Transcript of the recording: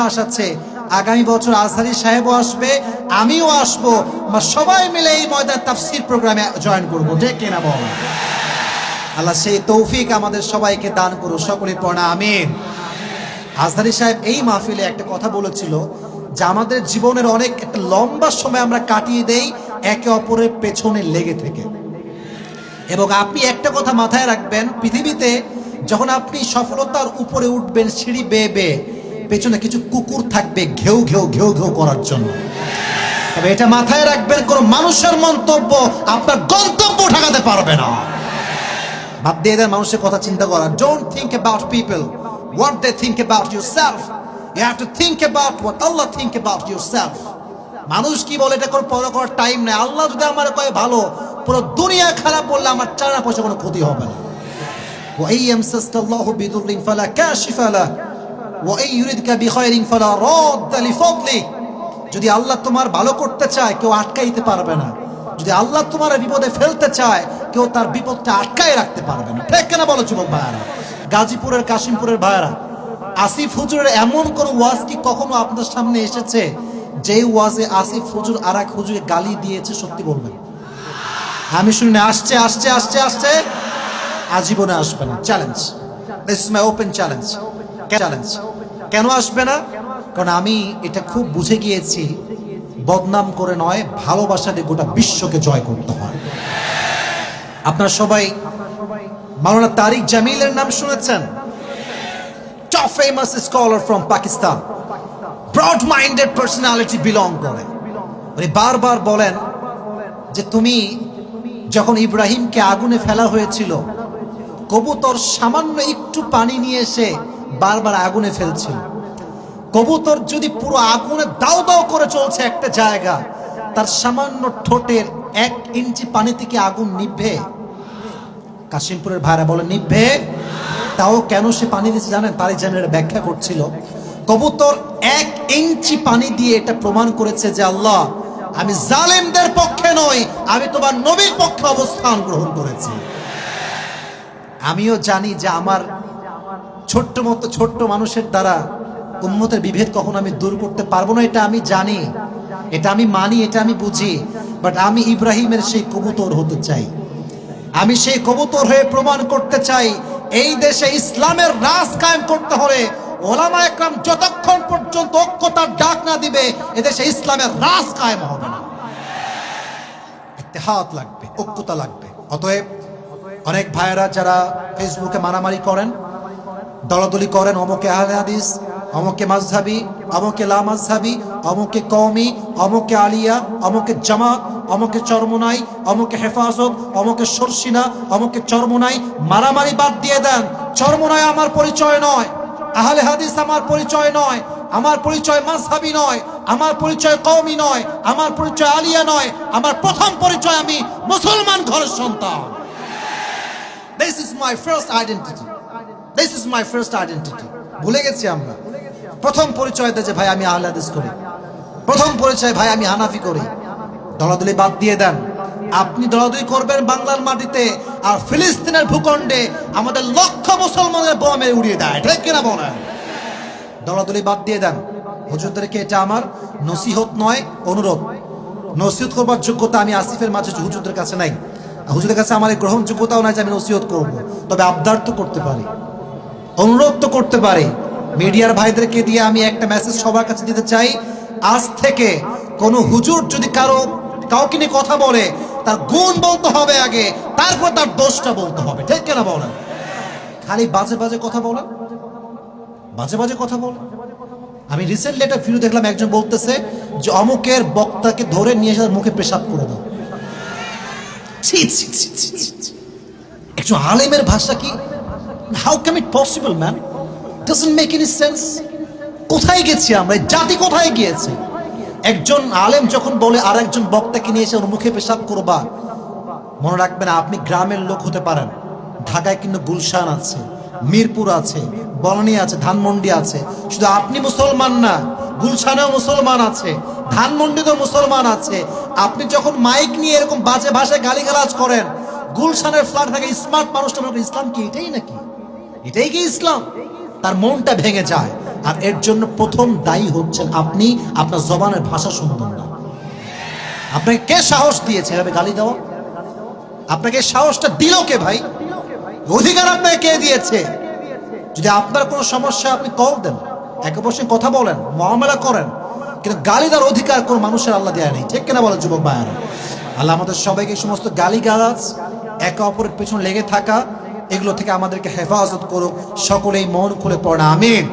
আছে আগামী বছর আজহারি সাহেবও আসবে, আমিও আসব। সবাই মিলে এই ময়দান তাফসির প্রোগ্রামে জয়েন করব। যে কেনা বল? আল্লাহ সেই তৌফিক আমাদের সবাইকে দান করুন সকলে পড়া আমিন। আজহারি সাহেব এই মাহফিলে একটা কথা বলেছিল যে আমাদের জীবনের অনেক একটা লম্বা সময় আমরা কাটিয়ে দেই একে অপরের পেছনে লেগে থেকে। এবং আপনি একটা কথা মাথায় রাখবেন, পৃথিবীতে যখন আপনি সফলতার উপরে উঠবেন, সিঁড়ি বেয়ে বেয়ে পেছনে কিছু কুকুর থাকবে ঘেউ ঘেউ ঘেউ ঘেউ করার জন্য তবে এটা মাথায় রাখবেন কোন মানুষের মন্তব্য আপনার গন্তব্য ঠেকাতে পারবে না বাদ দিয়ে দেন মানুষের কথা চিন্তা করা don't think about people what they think about yourself you have to think about what Allah think about yourself মানুষ কি বলে এটা করে পড়া করার টাইম নেই আল্লাহ যদি আমার কয়ে ভালো পুরো দুনিয়া খারাপ বললে আমার চারা পয়সা কোনো ক্ষতি হবে না وإن يمسسك الله بضر فلا كاشف له ইউরিদকা যদি আল্লাহ তোমার ভালো করতে চায়, কেউ আটকাইতে পারবে না। যদি আল্লাহ তোমার বিপদে ফেলতে চায়, কেউ তার বিপদটা আটকায় রাখতে পারবে না। ঠিক কেনা বলো যুবক ভাইয়ারা? গাজীপুরের, কাশিমপুরের ভাইয়ারা, আসিফ হুজুরের এমন কোন ওয়াজ কি কখনো আপনার সামনে এসেছে? যে ওয়াজে আসিফ হুজুর আর এক হুজুরে গালি দিয়েছে, সত্যি বলবেন? আমি শুনে আসছে আসছে আসছে আসছে। আজীবনে আসবে না। Challenge this my open challenge challenge কেন আসবে না? কারণ আমি এটা খুব বুঝে গিয়েছি, বদনাম করে নয়, ভালোবাসা দিয়ে গোটা বিশ্বকে জয় করতে হয়। আপনার সবাই মাওলানা তারিক জামিলের নাম শুনেছেন? Top famous scholar from Pakistan broad minded personality belong করে। উনি বারবার বলেন যে তুমি যখন ইব্রাহিমকে আগুনে ফেলা হয়েছিল, কবুতর সামান্য একটু পানি নিয়ে এসে বারবার আগুনে ফেলছিল কবুতর যদি পুরো আগুনে দাও দাও করে চলছে একটা জায়গা, তার সামান্য ঠোঁটের এক ইঞ্চি পানি থেকে আগুন নিভে। কাশিমপুরের ভাইরা বলে, নিভে? তাও কেন সে পানি দিয়েছে জানেন? তারই জানের ব্যাখ্যা করছিল। কবুতর এক ইঞ্চি পানি দিয়ে এটা প্রমাণ করেছে যে, আল্লাহ, আমি জালেমদের পক্ষে নই, আমি তোমার নবীর পক্ষে অবস্থান গ্রহণ করেছি। আমিও জানি যে আমার ছোট্ট মতো, ছোট্ট মানুষের দ্বারা উন্মতের বিভেদ কখনো আমি দূর করতে পারব না, এটা আমি জানি। এটা আমি মানি, এটা আমি বুঝি। বাট আমি ইব্রাহিমের সেই কবুতর হতে চাই। আমি সেই কবুতর হয়ে প্রমাণ করতে চাই, এই দেশে ইসলামের রাজ কায়েম করতে হলে ওলামা একরাম যতক্ষণ পর্যন্ত ঐক্যতার ডাক না দিবে, এদেশে ইসলামের রাজ কায়েম হবে না। ইত্তেহাদ লাগবে, ঐক্যতা লাগবে। অতএব অনেক ভাইয়েরা যারা ফেসবুকে মারামারি করেন দলাদলি করেন, অমুকে আহলে হাদিস, অমুকে মাঝহাবি অমুকে লা মাঝহাবি অমুকে কওমি, অমুকে আলিয়া, অমুকে জামাত, অমুকে চরমোনাই, অমুকে হেফাজত, অমুকে সরসিনা, অমুকে চরমোনাই, মারামারি বাদ দিয়ে দেন। চরমোনাই আমার পরিচয় নয়, আহলে হাদিস আমার পরিচয় নয়, আমার পরিচয় মাঝহাবি নয়, আমার পরিচয় কওমি নয়, আমার পরিচয় আলিয়া নয়, আমার প্রথম পরিচয় আমি মুসলমান ঘরের সন্তান। This is my first identity this is my first identity ভুলে গেছি আমরা। প্রথম পরিচয় দেয় যে, ভাই, আমি আহলাদিস করি। প্রথম পরিচয়, ভাই, আমি হানাফি করি। দলাদলি বাদ দিয়ে দেন। আপনি দলাদলি করবেন বাংলার মাটিতে আর ফিলিস্তিনের ভূখণ্ডে আমাদের লক্ষ মুসলমানের বোমে উড়িয়ে দেয়। ঠিক কিনা বলেন? দলাদলি বাদ দিয়ে দেন। হুজুরদেরকে এটা আমার নসিহত নয়? অনুরোধ। নসিহত করবার যোগ্যতা আমি আসিফের মাঝে হুজুরদের কাছে নাই। হুজুরের কাছে আমার গ্রহণযোগ্যতাও নাই যে আমি নসিহত করব। তবে আবদার তো করতে পারি। অনুরোধ তো করতে পারি। মিডিয়ার ভাইদেরকে দিয়ে আমি একটা মেসেজ সবার কাছে দিতে চাই। আজ থেকে কোনো হুজুর যদি কারও, কাউকে নিয়ে কথা বলে, তার গুণ বলতে হবে আগে, তারপর তার দোষটা বলতে হবে। ঠিক কেনা বলেন? খালি বাজে বাজে কথা বলেন। বাজে বাজে কথা বলেন। আমি রিসেন্টলি একটা ভিডিও দেখলাম, একজন বলতেছে যে অমুকের বক্তাকে ধরে নিয়ে এসে মুখে পেশাব করে দাও। একজন আলেমের ভাষা কি? How can it possible man doesn't make any sense কোথায় গেছি আমরা? জাতি কোথায় গিয়েছে? একজন আলেম যখন বলে আর একজন বক্তাকে নিয়ে এসে ওর মুখে পেশাব করবা, মনে রাখবেন আপনি গ্রামের লোক হতে পারেন। ঢাকায় কিন্তু গুলশান আছে, মিরপুর আছে, বনানী আছে, ধানমন্ডি আছে। শুধু আপনি মুসলমান না, গুলশানেও মুসলমান আছে, ধানমন্ডিতেও মুসলমান আছে। আপনি যখন মাইক নিয়ে এরকম বাজে ভাষায় গালিগালাজ করেন, গুলশানের ফ্ল্যাট থাকে স্মার্ট মানুষটা মনে ইসলাম কি এটাই নাকি? এটাই কি ইসলাম? তার মনটা ভেঙে যায়। আর এর জন্য প্রথম দায়ী হচ্ছেন আপনি। আপনার জবানের ভাষা সুন্দর না। আপনাকে কে সাহস দিয়েছে? এভাবে গালি দেওয়া? আপনাকে সাহসটা দিল কে ভাই? অধিকার আপনাকে কে দিয়েছে? যদি আপনার কোনো সমস্যা, আপনি কল দেন। একে বসে কথা বলেন মহামেলা করেন। কিন্তু গালি দেওয়ার অধিকার কোনো মানুষের আল্লাহ দেয়া নেই। ঠিক কিনা বলেন যুবক ভাইয়ারা? আল্লাহ আমাদের সবাইকে সমস্ত গালি গালাজ একে অপরের পেছনে লেগে থাকা এগুলো থেকে আমাদেরকে হেফাজত করুক সকলেই মন খুলে পড়া আমিন।